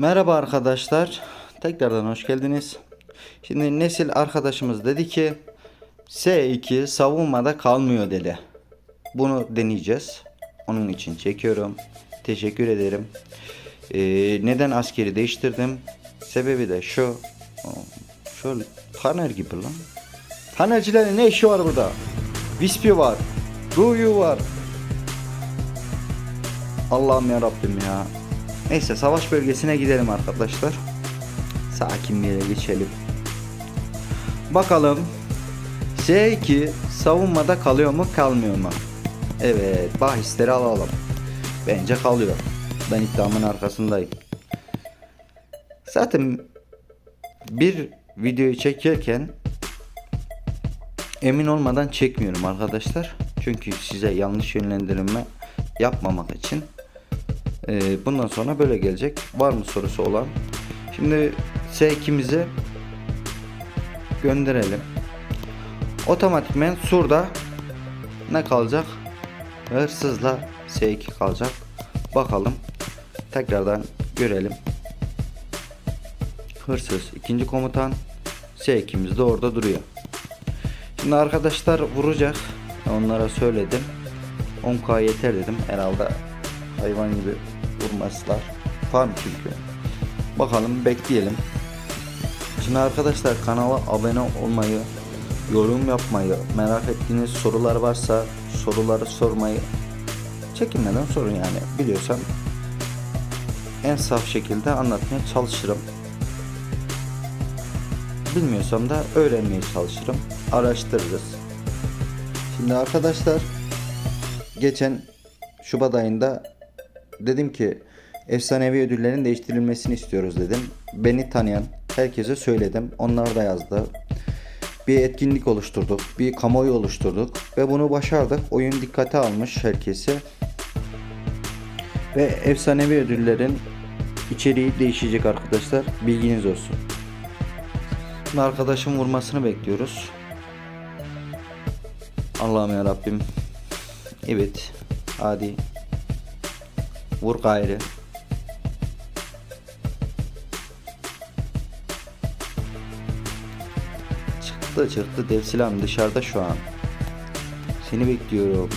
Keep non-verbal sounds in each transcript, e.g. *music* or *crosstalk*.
Merhaba arkadaşlar. Tekrardan hoş geldiniz. Şimdi Nesil arkadaşımız dedi ki S2 savunmada kalmıyor dedi. Bunu deneyeceğiz. Onun için çekiyorum. Teşekkür ederim. Ee, neden askeri değiştirdim? Sebebi de şu. Şöyle Taner gibi lan. Tanercilerin ne işi var burada? Vispi var. Ruyu var. Allah'ım ya Rabbim ya. Neyse savaş bölgesine gidelim arkadaşlar. Sakin bir yere geçelim. Bakalım S2 savunmada kalıyor mu kalmıyor mu? Evet bahisleri alalım. Bence kalıyor. Ben iddiamın arkasındayım. Zaten bir videoyu çekerken emin olmadan çekmiyorum arkadaşlar. Çünkü size yanlış yönlendirme yapmamak için. Ee, bundan sonra böyle gelecek. Var mı sorusu olan? Şimdi S2'mizi gönderelim. Otomatikmen Sur'da ne kalacak? Hırsızla S2 kalacak. Bakalım. Tekrardan görelim. Hırsız ikinci komutan S2'miz de orada duruyor. Şimdi arkadaşlar vuracak. Onlara söyledim. 10k yeter dedim. Herhalde hayvan gibi vurmazlar. Farm çünkü. Bakalım bekleyelim. Şimdi arkadaşlar kanala abone olmayı, yorum yapmayı, merak ettiğiniz sorular varsa soruları sormayı çekinmeden sorun yani. Biliyorsam en saf şekilde anlatmaya çalışırım. Bilmiyorsam da öğrenmeye çalışırım. Araştırırız. Şimdi arkadaşlar geçen Şubat ayında dedim ki efsanevi ödüllerin değiştirilmesini istiyoruz dedim. Beni tanıyan herkese söyledim. Onlar da yazdı. Bir etkinlik oluşturduk. Bir kamuoyu oluşturduk. Ve bunu başardık. Oyun dikkate almış herkesi. Ve efsanevi ödüllerin içeriği değişecek arkadaşlar. Bilginiz olsun. Şimdi arkadaşım vurmasını bekliyoruz. Allah'ım ya Rabbim. Evet. Hadi. Vur gayrı. Çıktı çıktı dev silahım dışarıda şu an. Seni bekliyorum.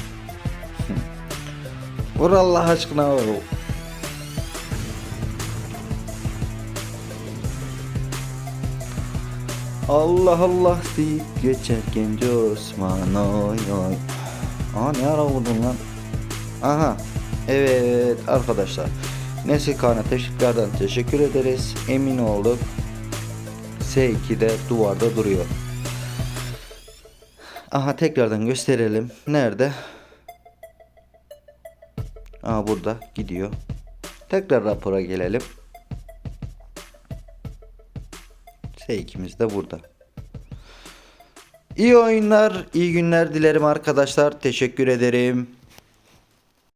*laughs* Vur Allah aşkına vur. Allah Allah deyip geçer genç Osman oy oy. Aa ne ara vurdun lan? Aha. Evet arkadaşlar. Nesil Kaan'a teşekkürlerden teşekkür ederiz. Emin olduk. S2'de duvarda duruyor. Aha tekrardan gösterelim. Nerede? Aa burada gidiyor. Tekrar rapora gelelim. S2'miz de burada. İyi oyunlar, iyi günler dilerim arkadaşlar. Teşekkür ederim.